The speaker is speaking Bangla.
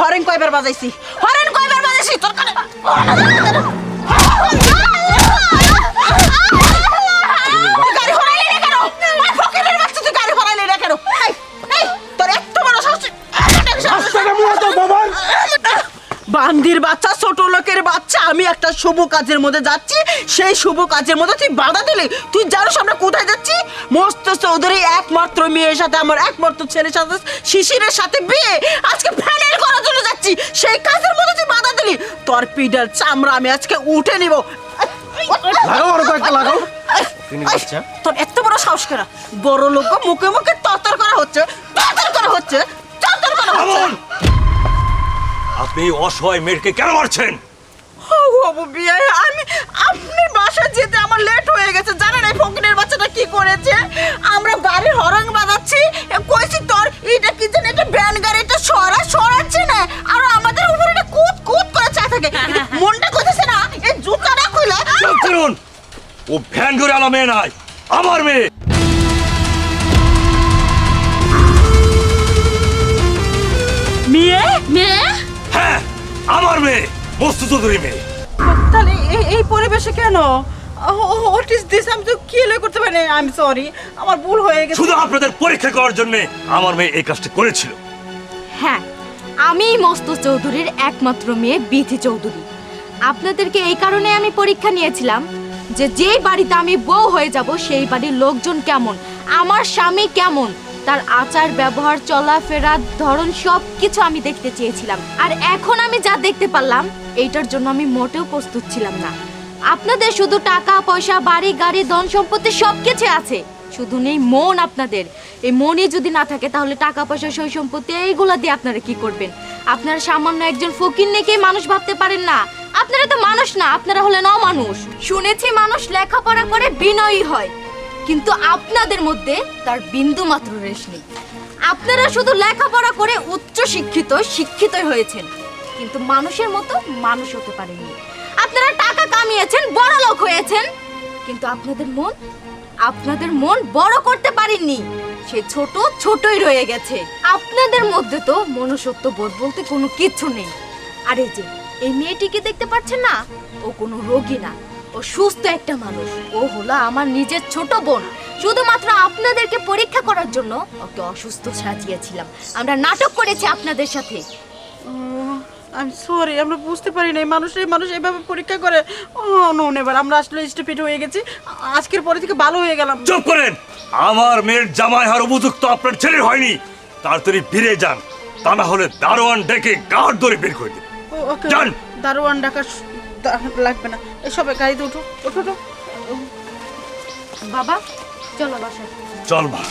হরেন কয়বার বাজাইছি? হরেন কয়বার বাজাইছি? তোর কানে বান্দির বাচ্চা ছোট লোকের বাচ্চা আমি একটা শুভ কাজের মধ্যে যাচ্ছি। সেই শুভ কাজের মধ্যে তুই বাধা দিলি। তুই জানিস আমরা কোথায় যাচ্ছি? মস্ত চৌধুরী একমাত্র মেয়ের সাথে আমার একমাত্র ছেলের সাথে শিশিরের সাথে বিয়ে। আজকে ফাইনাল করার জন্য যাচ্ছি। সেই কাজের মধ্যে তুই বাধা দিলি। তোর পিডার চামড়া আমি আজকে উঠে নিব। লাগাও আরও কয়েকটা লাগাও। তোর এত বড় সাহস করা বড় লোক মুখে মুখে তরতর করা হচ্ছে তরতর করা হচ্ছে তরতর করা হচ্ছে। আপনি অসহায় মেয়েকে কেন মারছেন? ও বাবু বিয়ে আমি আপনার বাসায় যেতে আমার লেট হয়ে গেছে জানেন এই ফকিনের বাচ্চাটা কি করেছে আমরা গাড়ির হরং বাজাচ্ছি এ, কইছি তোর এটা কি জানি এটা ভ্যান গাড়ি এটা সরা সরাচ্ছে না আর আমাদের উপরে এটা কুত কুত করে চা থাকে এটা মনটা কইতেছে না এই জুতা না কইলে করুন। ও ভ্যান আলা মেয়ে নাই আমার মেয়ে। মেয়ে? মেয়ে? হ্যাঁ আমার মেয়ে মস্তু চৌধুরী মেয়ে। তাহলে এই এই পরিবেশে কেন? হোয়াট ইজ দিস আমি তো কি লই করতে পারি? আই এম সরি আমার ভুল হয়ে গেছে। শুধু আপনাদের পরীক্ষা করার জন্য আমার মেয়ে এই কাজটা করেছিল। হ্যাঁ আমি মস্ত চৌধুরীর একমাত্র মেয়ে বিথি চৌধুরী। আপনাদেরকে এই কারণে আমি পরীক্ষা নিয়েছিলাম যে যেই বাড়িতে আমি বউ হয়ে যাব, সেই বাড়ির লোকজন কেমন, আমার স্বামী কেমন, তার আচার ব্যবহার, চলাফেরা, ধরন সব কিছু আমি দেখতে চেয়েছিলাম। আর এখন আমি যা দেখতে পারলাম, এইটার জন্য আমি মোটেও প্রস্তুত ছিলাম না। আপনাদের শুধু টাকা, পয়সা, বাড়ি, গাড়ি, ধন সম্পত্তি সব কিছু আছে। শুধু নেই মন আপনাদের। এই মনই যদি না থাকে, তাহলে টাকা, পয়সা, সই সম্পত্তি, এইগুলা দিয়ে আপনারা কি করবেন? আপনারা সামান্য একজন ফকির নেকে মানুষ ভাবতে পারেন না। আপনারা তো মানুষ না, আপনারা হলেন অমানুষ। শুনেছি মানুষ লেখাপড়া করে বিনয়ী হয়, কিন্তু আপনাদের মধ্যে তার বিন্দু মাত্র রেশ নেই। আপনারা শুধু লেখাপড়া করে উচ্চ শিক্ষিত শিক্ষিতই হয়েছেন, কিন্তু মানুষের মতো মানুষ হতে পারেনি আপনারা টাকা কামিয়েছেন, বড় লোক হয়েছেন, কিন্তু আপনাদের মন আপনাদের মন বড় করতে পারেননি। সে ছোট, ছোটই রয়ে গেছে। আপনাদের মধ্যে তো মনুষ্যত্ব বোধ বলতে কোনো কিচ্ছু নেই। আর এই যে এই মেয়েটিকে দেখতে পাচ্ছেন না? ও কোনো রোগী না। ও সুস্থ একটা মানুষ। ও হলো আমার নিজের ছোট বোন। শুধুমাত্র আপনাদেরকে পরীক্ষা করার জন্য ওকে অসুস্থ সাজিয়েছিলাম। আমরা নাটক করেছি আপনাদের সাথে। আমি সরি আমরা বুঝতে পারি না মানুষ এই মানুষ এভাবে পরীক্ষা করে। ও নো নেবার আমরা আসলে স্টুপিড হয়ে গেছি। আজকের পরে থেকে ভালো হয়ে গেলাম। চুপ করেন! আমার মেয়ের জামাই হার উপযুক্ত আপনার ছেলের হয়নি। তাড়াতাড়ি ফিরে যান। তা না হলে দারোয়ান ডেকে গাঢ় ধরে বের করে ওকে চল। দারোয়ান ডাকা লাগবে না। এসবে গাড়িতে উঠো উঠো উঠো বাবা চলো বাসায়। চল মা।